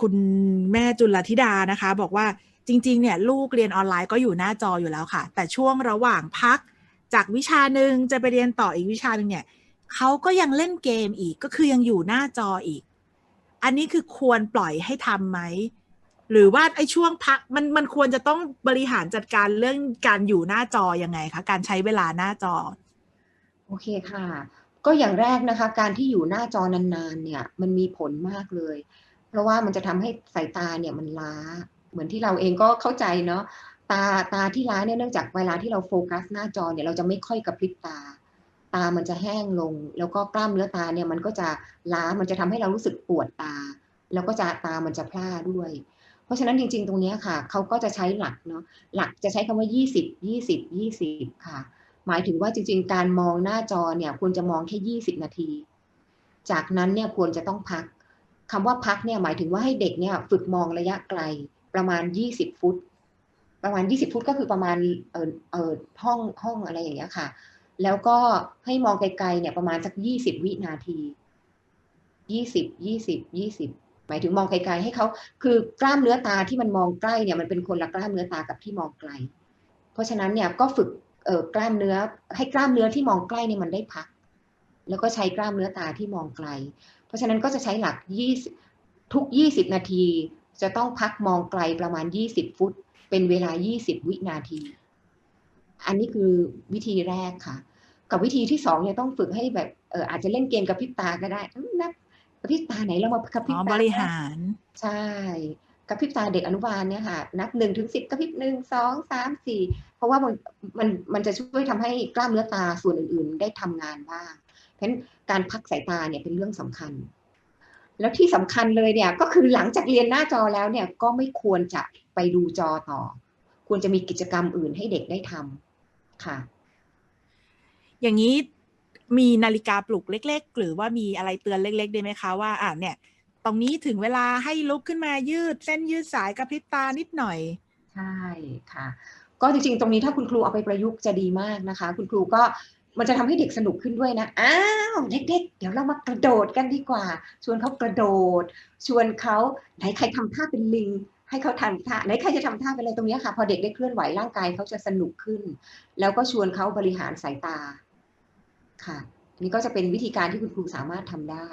คุณแม่จุลธิดานะคะ บอกว่าจริงๆเนี่ยลูกเรียนออนไลน์ก็อยู่หน้าจออยู่แล้วค่ะ แต่ช่วงระหว่างพักจากวิชาหนึ่งจะไปเรียนต่ออีกวิชาหนึ่งเนี่ยเขาก็ยังเล่นเกมอีกก็คือยังอยู่หน้าจออีก อันนี้คือควรปล่อยให้ทำไหมหรือว่าไอ้ช่วงพักมันมันควรจะต้องบริหารจัดการเรื่องการอยู่หน้าจอยังไงคะการใช้เวลาหน้าจอ โอเคค่ะ ก็อย่างแรกนะคะ การที่อยู่หน้าจอนานๆ เนี่ย มันมีผลมากเลย เพราะว่ามันจะทำให้สายตาเนี่ยมันล้า เหมือนที่เราเองก็เข้าใจเนาะตาตาที่ล้าเนี่ยเนื่องจากเวลาที่เราโฟกัสหน้าจอเนี่ยเราจะไม่ค่อยกระพริบตา ตามันจะแห้งลง แล้วก็กล้ามเนื้อตาเนี่ยมันก็จะล้ามันจะทำให้เรารู้สึกปวดตา แล้วก็จะตามันจะพร่าด้วย เพราะฉะนั้นจริง ๆ ตรงนี้ค่ะเขาก็จะใช้หลักเนาะหลักจะใช้คำว่า 20 20 20 ค่ะ หมายถึงว่าจริง ๆ การมองหน้าจอเนี่ยควรจะมองแค่ 20 นาที จากนั้นเนี่ยควรจะต้องพัก คำว่าพักเนี่ยหมายถึงว่าให้เด็กเนี่ยฝึกมองระยะไกลประมาณ 20 ฟุต ประมาณ 20 ฟุตก็คือประมาณเออเออห้องห้องอะไรอย่างเงี้ยค่ะ แล้วก็ให้มองไกลๆเนี่ยประมาณสัก 20 วินาที 20 20 20 หมายถึงมองไกลๆให้เขาคือกล้ามเนื้อตาที่มันมองใกล้เนี่ยมันเป็นคนละกล้ามเนื้อตากับที่มองไกล เพราะฉะนั้นเนี่ยก็ฝึกเอ่อกล้ามเนื้อให้กล้ามเนื้อที่มองใกล้เนี่ยมันได้พัก แล้วก็ใช้กล้ามเนื้อตาที่มองไกล เพราะฉะนั้นก็จะใช้หลัก20ทุก 20 นาที จะต้องพักมองไกลประมาณ 20 ฟุต เป็นเวลา 20 วินาที อันนี้คือวิธีแรกค่ะ กับวิธีที่สองเนี่ยต้องฝึกให้แบบเอออาจจะเล่นเกมกับพริบตาก็ได้อืมนับกระพริบตาไหนเรามากระพริอ๋บอตาบริหาร ใช่กระพริบตาเด็กอนุบาลเนี่ยค่ะนับหนึ่งถึงสิบกระพริบหนึ่งสองสามสี่เพราะว่ามันมันมันจะช่วยทำให้กล้ามเนื้อตาส่วนอื่น ๆ ได้ทำงานบ้าง เพราะฉะนั้นการพักสายตาเนี่ยเป็นเรื่องสำคัญ แล้วที่สำคัญเลยเนี่ยก็คือหลังจากเรียนหน้าจอแล้วเนี่ยก็ไม่ควรจะไปดูจอต่อ ควรจะมีกิจกรรมอื่นให้เด็กได้ทำค่ะ อย่างนี้มีนาฬิกาปลุกเล็ก ๆ หรือว่ามีอะไรเตือนเล็กๆได้ไหมคะว่าอ่าเนี่ย ตรงนี้ถึงเวลาให้ลุกขึ้นมายืด เส้นยืดสายกระพริบตานิดหน่อย ใช่ค่ะ ก็จริงๆ ตรงนี้ถ้าคุณครูเอาไปประยุกต์จะดีมากนะคะ คุณครูก็ มันจะทำให้เด็กสนุกขึ้นด้วยนะ อ้าวเด็กๆ เดี๋ยวเรามากระโดดกันดีกว่า ชวนเขากระโดด ชวนเขาไหนใครทำท่าเป็นลิง ให้เขาทำท่าไหนใครจะทำท่าเป็นอะไรตรงนี้ค่ะ พอเด็กได้เคลื่อนไหวร่างกายเขาจะสนุกขึ้น แล้วก็ชวนเขาบริหารสายตา ค่ะ นี่ก็จะเป็นวิธีการที่คุณครูสามารถทำได้